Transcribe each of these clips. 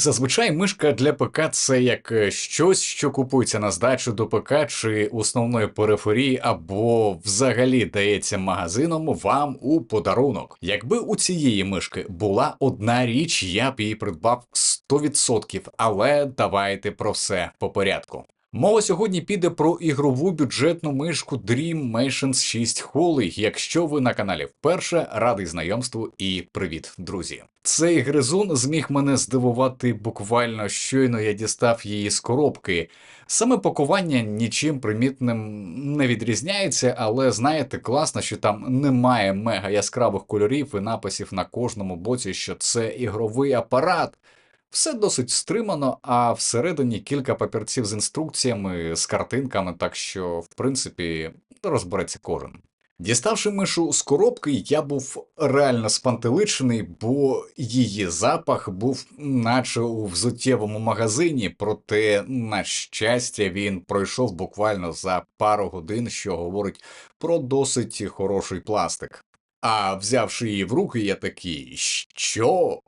Зазвичай мишка для ПК це як е, щось, що купується на здачу до ПК чи основної периферії, або взагалі дається магазином вам у подарунок. Якби у цієї мишки була одна річ, я б її придбав 100%, але давайте про все по порядку. Мова сьогодні піде про ігрову бюджетну мишку Dream Machines 6 Holy. Якщо ви на каналі вперше, радий знайомству і привіт, друзі. Цей гризун зміг мене здивувати буквально щойно я дістав її з коробки. Саме пакування нічим примітним не відрізняється, але знаєте, класно, що там немає мега яскравих кольорів і написів на кожному боці, що це ігровий апарат. Все досить стримано, а всередині кілька папірців з інструкціями, з картинками, так що, в принципі, розбереться кожен. Діставши мишу з коробки, я був реально спантеличений, бо її запах був наче у взуттєвому магазині, проте, на щастя, він пройшов буквально за пару годин, що говорить про досить хороший пластик. А взявши її в руки, я такий, що?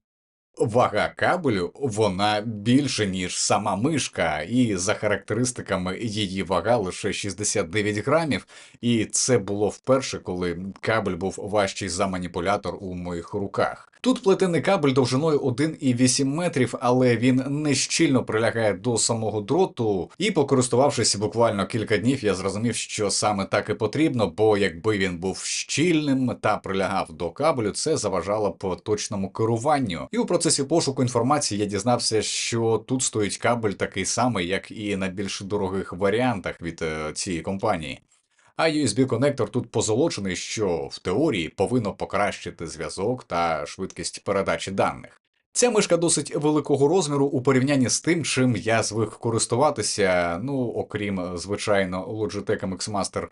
Вага кабелю вона більше, ніж сама мишка, і за характеристиками її вага лише 69 грамів, і це було вперше, коли кабель був важчий за маніпулятор у моїх руках. Тут плетений кабель довжиною 1,8 метрів, але він не щільно прилягає до самого дроту. І, покористувавшись буквально кілька днів, я зрозумів, що саме так і потрібно, бо якби він був щільним та прилягав до кабелю, це заважало б точному керуванню. І у процесі пошуку інформації я дізнався, що тут стоїть кабель такий самий, як і на більш дорогих варіантах від е, цієї компанії. А USB-конектор тут позолочений, що в теорії повинно покращити зв'язок та швидкість передачі даних. Ця мишка досить великого розміру у порівнянні з тим, чим я звик користуватися, ну окрім звичайно Logitech MX Master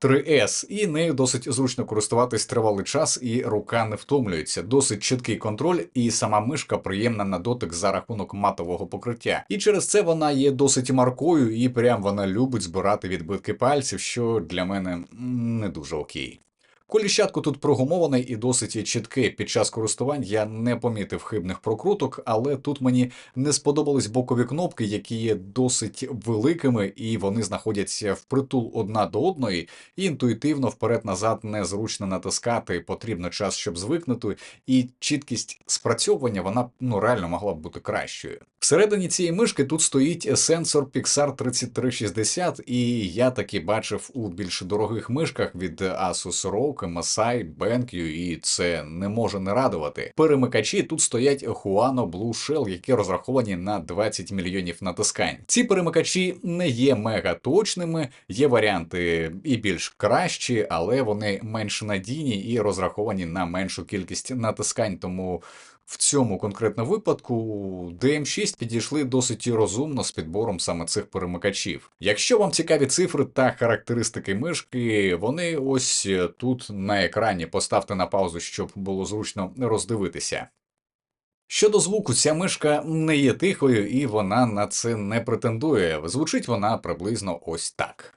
3S, і нею досить зручно користуватись тривалий час, і рука не втомлюється. Досить чіткий контроль, і сама мишка приємна на дотик за рахунок матового покриття. І через це вона є досить маркою, і прям вона любить збирати відбитки пальців, що для мене не дуже окей. Коліщатко тут прогумований і досить чітке. Під час користувань я не помітив хибних прокруток, але тут мені не сподобались бокові кнопки, які є досить великими, і вони знаходяться впритул одна до одної, і інтуїтивно вперед-назад незручно натискати. Потрібно час, щоб звикнути, і чіткість спрацьовування вона ну реально могла б бути кращою. Всередині цієї мишки тут стоїть сенсор Pixar 3360, і я таки бачив у більш дорогих мишках від Asus ROG, Masai, BenQ, і це не може не радувати. Перемикачі тут стоять Huano Blue Shell, які розраховані на 20 мільйонів натискань. Ці перемикачі не є мега точними, є варіанти і більш кращі, але вони менш надійні і розраховані на меншу кількість натискань, тому. В цьому конкретному випадку DM6 підійшли досить розумно з підбором саме цих перемикачів. Якщо вам цікаві цифри та характеристики мишки, вони ось тут на екрані поставте на паузу, щоб було зручно роздивитися. Щодо звуку, ця мишка не є тихою і вона на це не претендує. Звучить вона приблизно ось так.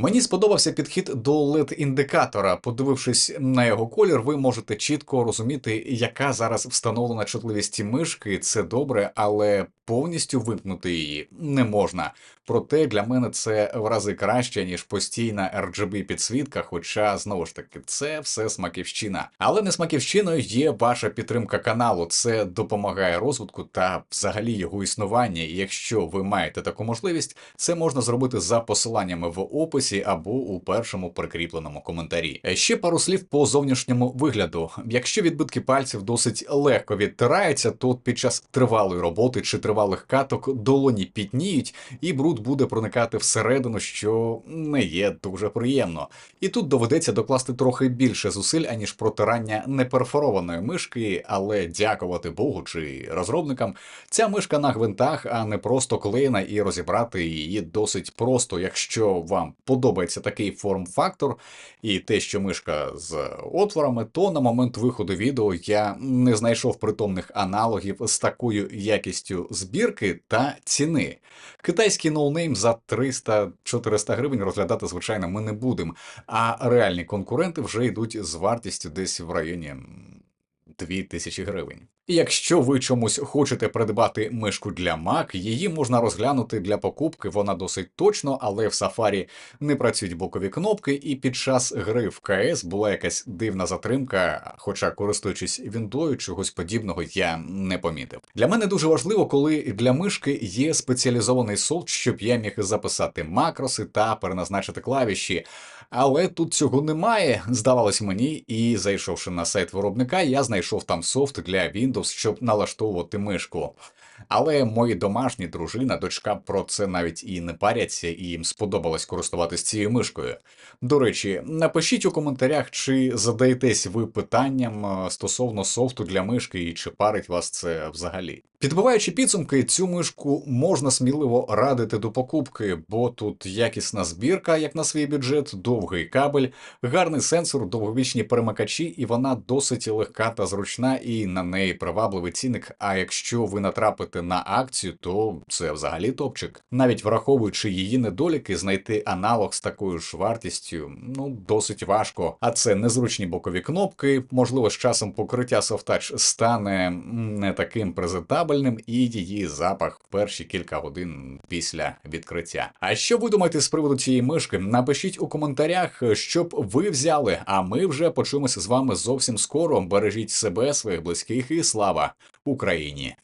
Мені сподобався підхід до led індикатора. Подивившись на його колір, ви можете чітко розуміти, яка зараз встановлена чутливість мишки. Це добре, але повністю вимкнути її не можна. Проте для мене це в рази краще, ніж постійна RGB підсвітка, хоча знову ж таки це все смаківщина. Але не смаківщиною є ваша підтримка каналу. Це допомагає розвитку та взагалі його існування. Якщо ви маєте таку можливість, це можна зробити за посиланнями в описі або у першому прикріпленому коментарі. Ще пару слів по зовнішньому вигляду. Якщо відбитки пальців досить легко відтираються, то під час тривалої роботи чи тривалих каток долоні пітніють і бруд буде проникати всередину, що не є дуже приємно. І тут доведеться докласти трохи більше зусиль, аніж протирання неперфорованої мишки, але дякувати Богу чи розробникам, ця мишка на гвинтах, а не просто клеєна, і розібрати її досить просто, якщо вам подобається подобається такий форм-фактор і те, що мишка з отворами, то на момент виходу відео я не знайшов притомних аналогів з такою якістю збірки та ціни. Китайський ноунейм за 300-400 гривень розглядати, звичайно, ми не будемо. А реальні конкуренти вже йдуть з вартістю десь в районі м, 2000 гривень. Якщо ви чомусь хочете придбати мишку для Mac, її можна розглянути для покупки, вона досить точно, але в Safari не працюють бокові кнопки, і під час гри в КС була якась дивна затримка, хоча користуючись віндою, чогось подібного я не помітив. Для мене дуже важливо, коли для мишки є спеціалізований софт, щоб я міг записати макроси та переназначити клавіші. Але тут цього немає, здавалось мені, і зайшовши на сайт виробника, я знайшов там софт для Windows, щоб налаштовувати мишку. Але мої домашні дружина, дочка про це навіть і не паряться, і їм сподобалось користуватись цією мишкою. До речі, напишіть у коментарях, чи задаєтесь ви питанням е, стосовно софту для мишки і чи парить вас це взагалі. Підбиваючи підсумки, цю мишку можна сміливо радити до покупки, бо тут якісна збірка, як на свій бюджет, довгий кабель, гарний сенсор, довговічні перемикачі, і вона досить легка та зручна, і на неї привабливий цінник. А якщо ви натрапите на акцію, то це взагалі топчик. Навіть враховуючи її недоліки, знайти аналог з такою ж вартістю ну досить важко. А це незручні бокові кнопки. Можливо, з часом покриття SoftTouch стане не таким презентабельним, і її запах в перші кілька годин після відкриття. А що ви думаєте з приводу цієї мишки? Напишіть у коментарях, щоб ви взяли. А ми вже почуємося з вами зовсім скоро. Бережіть себе, своїх близьких і слава Україні!